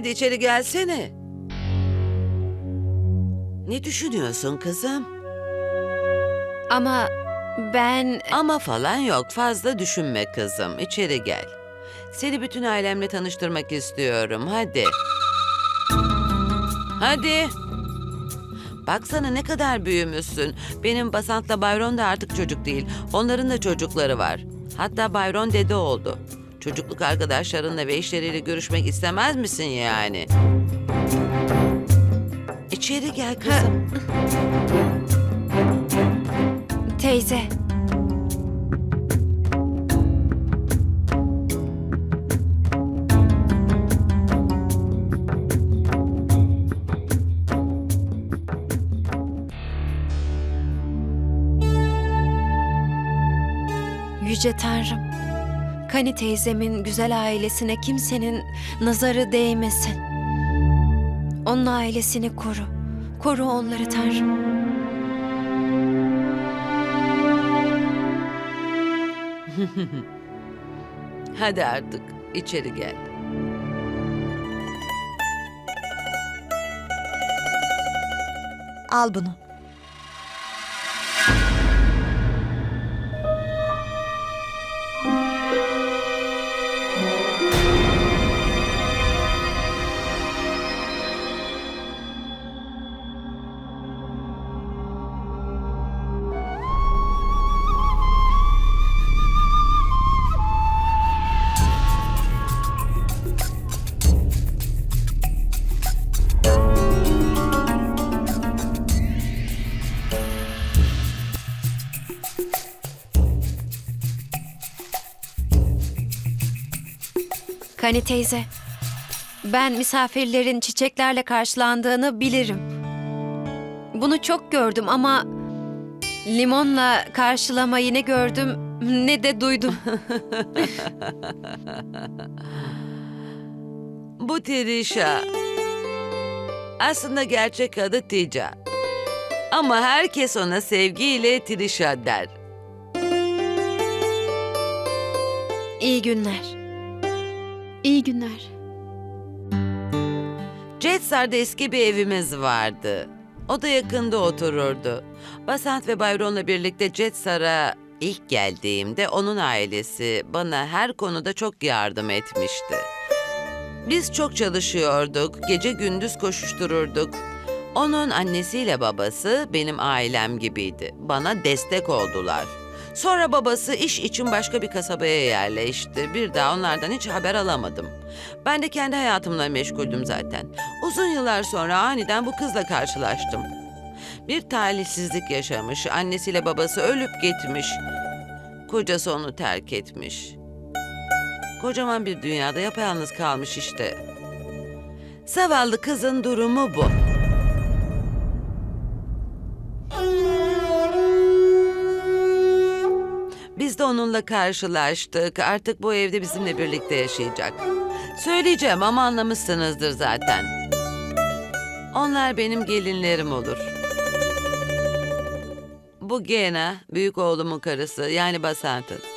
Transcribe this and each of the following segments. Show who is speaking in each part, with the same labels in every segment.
Speaker 1: Hadi içeri gelsene. Ne düşünüyorsun kızım?
Speaker 2: Ama ben...
Speaker 1: Ama falan yok. Fazla düşünme kızım. İçeri gel. Seni bütün ailemle tanıştırmak istiyorum. Hadi. Hadi. Baksana ne kadar büyümüşsün. Benim Basant'la Bayron da artık çocuk değil. Onların da çocukları var. Hatta Bayron dede oldu. Çocukluk arkadaşlarınla ve eşleriyle görüşmek istemez misin yani? İçeri gel kızım.
Speaker 2: Teyze. Yüce Tanrım. Kani teyzemin güzel ailesine kimsenin nazarı değmesin. Onun ailesini koru. Koru onları Tanrım.
Speaker 1: Hadi artık içeri gel.
Speaker 3: Al bunu.
Speaker 2: Kani teyze, ben misafirlerin çiçeklerle karşılandığını bilirim. Bunu çok gördüm ama limonla karşılamayı ne gördüm ne de duydum.
Speaker 1: Bu Tirisha. Aslında gerçek adı Tica. Ama herkes ona sevgiyle Tirisha der.
Speaker 2: İyi günler.
Speaker 4: İyi günler.
Speaker 1: Jetsar'da eski bir evimiz vardı. O da yakında otururdu. Basant ve Bayron'la birlikte Jetsar'a ilk geldiğimde onun ailesi bana her konuda çok yardım etmişti. Biz çok çalışıyorduk, gece gündüz koşuştururduk. Onun annesiyle babası benim ailem gibiydi. Bana destek oldular. Sonra babası iş için başka bir kasabaya yerleşti. Bir daha onlardan hiç haber alamadım. Ben de kendi hayatımla meşguldüm zaten. Uzun yıllar sonra aniden bu kızla karşılaştım. Bir talihsizlik yaşamış. Annesiyle babası ölüp gitmiş. Kocası onu terk etmiş. Kocaman bir dünyada yapayalnız kalmış işte. Zavallı kızın durumu bu. Onunla karşılaştık. Artık bu evde bizimle birlikte yaşayacak. Söyleyeceğim ama anlamışsınızdır zaten. Onlar benim gelinlerim olur. Bu Gena, büyük oğlumun karısı yani Basant'ın.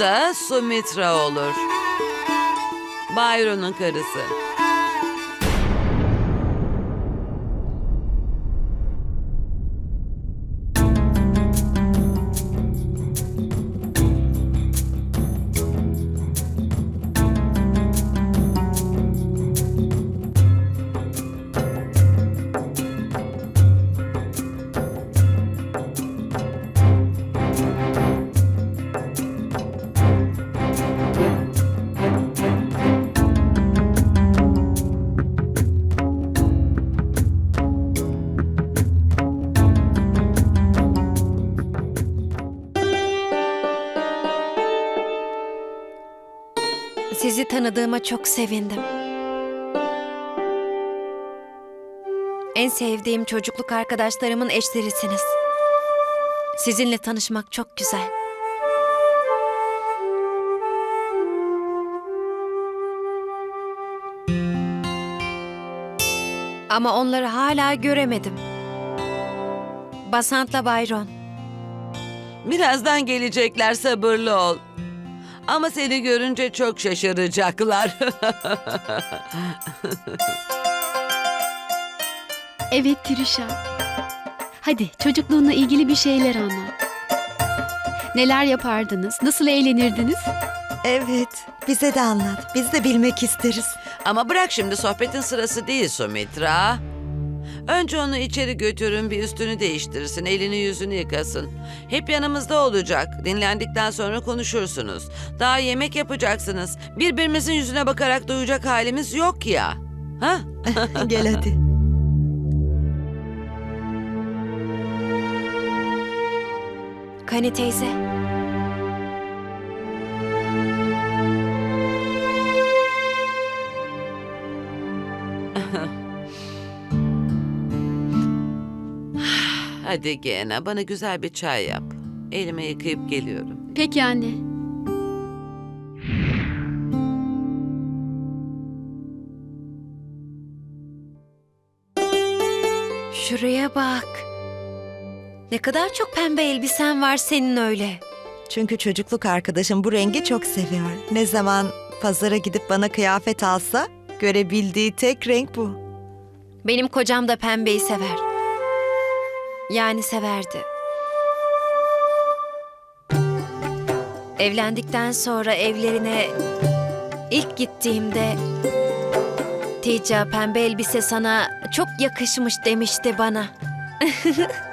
Speaker 1: Da Sumitra olur. Byron'un karısı.
Speaker 2: tanıdığıma çok sevindim. En sevdiğim çocukluk arkadaşlarımın eşlerisiniz. Sizinle tanışmak çok güzel. Ama onları hala göremedim. Basant'la Bayron.
Speaker 1: Birazdan gelecekler sabırlı ol. Ama seni görünce çok şaşıracaklar.
Speaker 4: Evet Trisha. Hadi çocukluğunla ilgili bir şeyler anlat. Neler yapardınız? Nasıl eğlenirdiniz?
Speaker 3: Evet, bize de anlat. Biz de bilmek isteriz.
Speaker 1: Ama bırak şimdi sohbetin sırası değil Sumitra. Önce onu içeri götürün bir üstünü değiştirsin, elini yüzünü yıkasın. Hep yanımızda olacak. Dinlendikten sonra konuşursunuz. Daha yemek yapacaksınız. Birbirimizin yüzüne bakarak duyacak halimiz yok ya. Ha?
Speaker 3: Gel hadi.
Speaker 2: Kani teyze.
Speaker 1: Hadi Gena bana güzel bir çay yap. Elime yıkayıp geliyorum.
Speaker 4: Peki anne.
Speaker 2: Şuraya bak. Ne kadar çok pembe elbisen var senin öyle.
Speaker 3: Çünkü çocukluk arkadaşım bu rengi çok seviyor. Ne zaman pazara gidip bana kıyafet alsa görebildiği tek renk bu.
Speaker 2: Benim kocam da pembeyi sever. Yani severdi. Evlendikten sonra evlerine ilk gittiğimde Tica pembe elbise sana çok yakışmış demişti bana.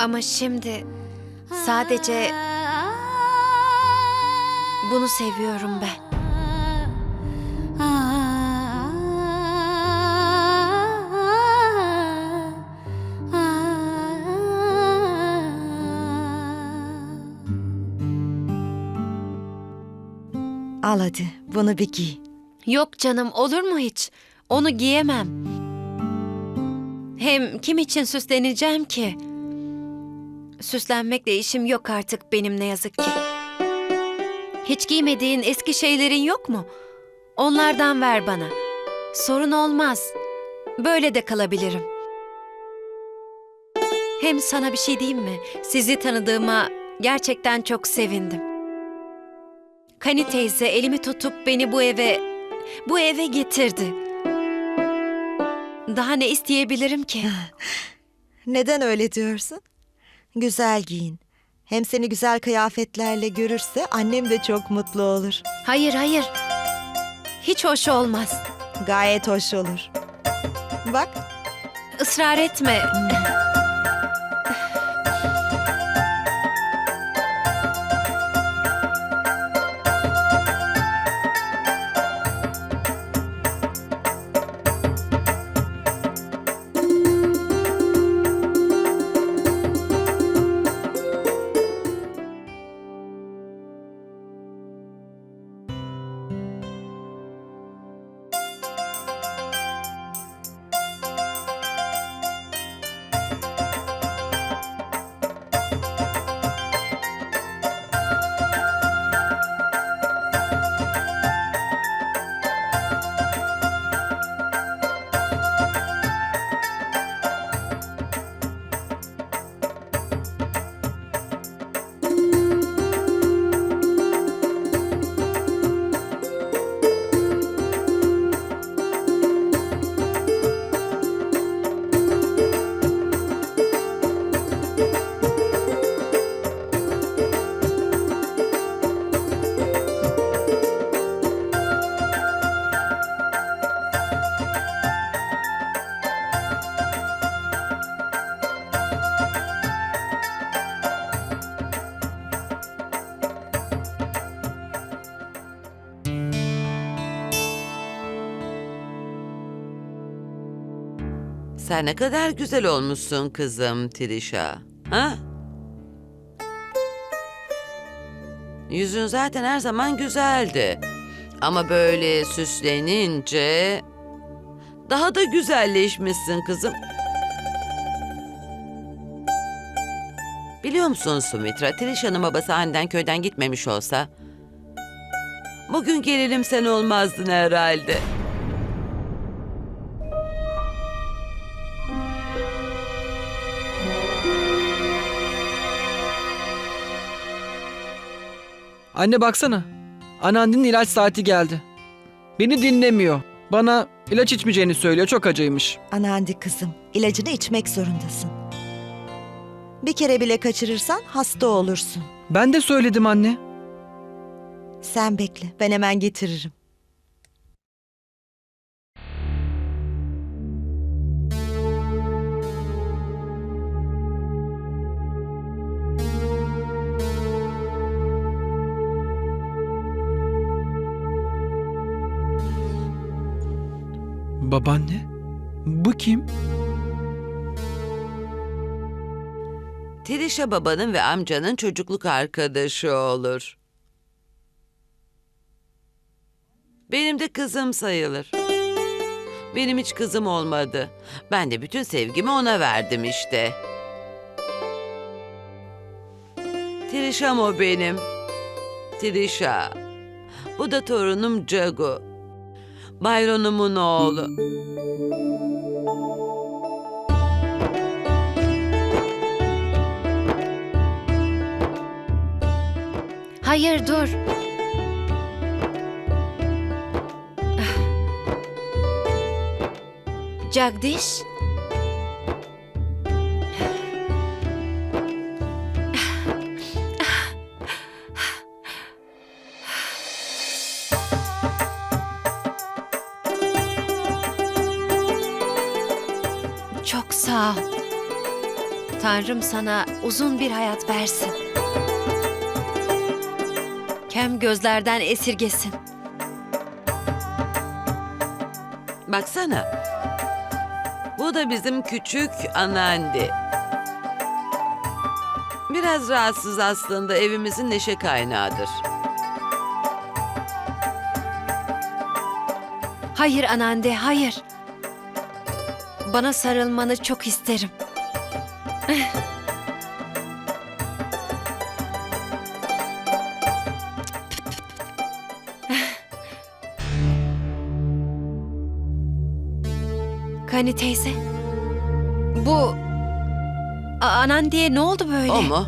Speaker 2: Ama şimdi sadece bunu seviyorum ben.
Speaker 3: Al hadi bunu bir giy.
Speaker 2: Yok canım olur mu hiç? Onu giyemem. Hem kim için süsleneceğim ki? Süslenmekle işim yok artık benim ne yazık ki. Hiç giymediğin eski şeylerin yok mu? Onlardan ver bana. Sorun olmaz. Böyle de kalabilirim. Hem sana bir şey diyeyim mi? Sizi tanıdığıma gerçekten çok sevindim. Kani teyze elimi tutup beni bu eve, bu eve getirdi. Daha ne isteyebilirim ki?
Speaker 3: Neden öyle diyorsun? Güzel giyin. Hem seni güzel kıyafetlerle görürse annem de çok mutlu olur.
Speaker 2: Hayır hayır. Hiç hoş olmaz.
Speaker 3: Gayet hoş olur. Bak,
Speaker 2: Israr etme.
Speaker 1: Sen ne kadar güzel olmuşsun kızım Trisha. Ha? Yüzün zaten her zaman güzeldi. Ama böyle süslenince daha da güzelleşmişsin kızım. Biliyor musun Sumitra, Trisha'nın babası aniden köyden gitmemiş olsa bugün gelelim sen olmazdın herhalde.
Speaker 5: Anne baksana. Anneannenin ilaç saati geldi. Beni dinlemiyor. Bana ilaç içmeyeceğini söylüyor. Çok acıymış.
Speaker 3: Anandi kızım, ilacını içmek zorundasın. Bir kere bile kaçırırsan hasta olursun.
Speaker 5: Ben de söyledim anne.
Speaker 3: Sen bekle, ben hemen getiririm.
Speaker 5: Babaanne? Bu kim?
Speaker 1: Trisha babanın ve amcanın çocukluk arkadaşı olur. Benim de kızım sayılır. Benim hiç kızım olmadı. Ben de bütün sevgimi ona verdim işte. Trisha'm o benim. Trisha. Bu da torunum Cagu. Bayron'umun oğlu.
Speaker 2: Hayır dur. Jagdish. Sağ ol. Tanrım sana uzun bir hayat versin. Kem gözlerden esirgesin.
Speaker 1: Baksana. Bu da bizim küçük anneanne. Biraz rahatsız aslında evimizin neşe kaynağıdır.
Speaker 2: Hayır anande, hayır. Bana sarılmanı çok isterim. Kani teyze. Bu... A- Anandi'ye ne oldu böyle?
Speaker 1: O mu?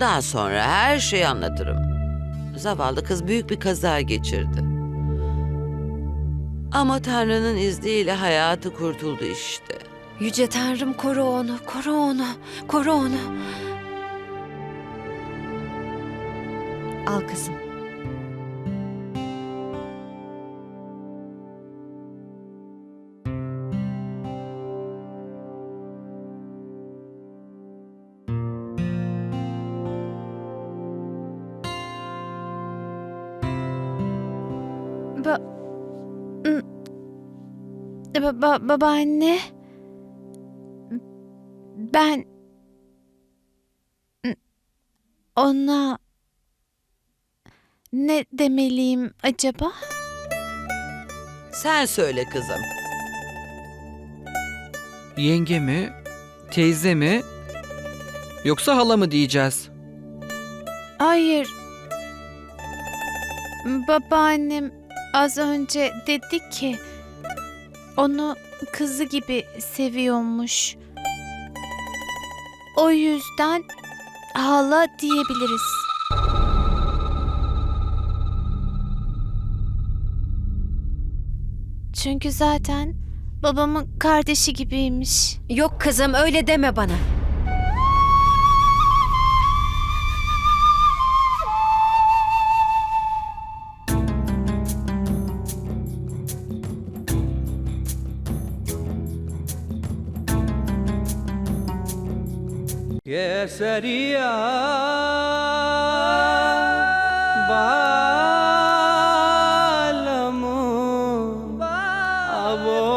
Speaker 1: Daha sonra her şeyi anlatırım. Zavallı kız büyük bir kaza geçirdi. Ama Tanrı'nın izniyle hayatı kurtuldu işte.
Speaker 2: Yüce Tanrım koru onu, koru onu, koru onu.
Speaker 3: Al kızım.
Speaker 4: Ba... Ba- ba- babaanne. Ben... Ona... Ne demeliyim acaba?
Speaker 1: Sen söyle kızım.
Speaker 5: Yenge mi? Teyze mi? Yoksa hala mı diyeceğiz?
Speaker 4: Hayır. Babaannem az önce dedi ki onu kızı gibi seviyormuş. O yüzden hala diyebiliriz. Çünkü zaten babamın kardeşi gibiymiş.
Speaker 2: Yok kızım öyle deme bana.
Speaker 6: seria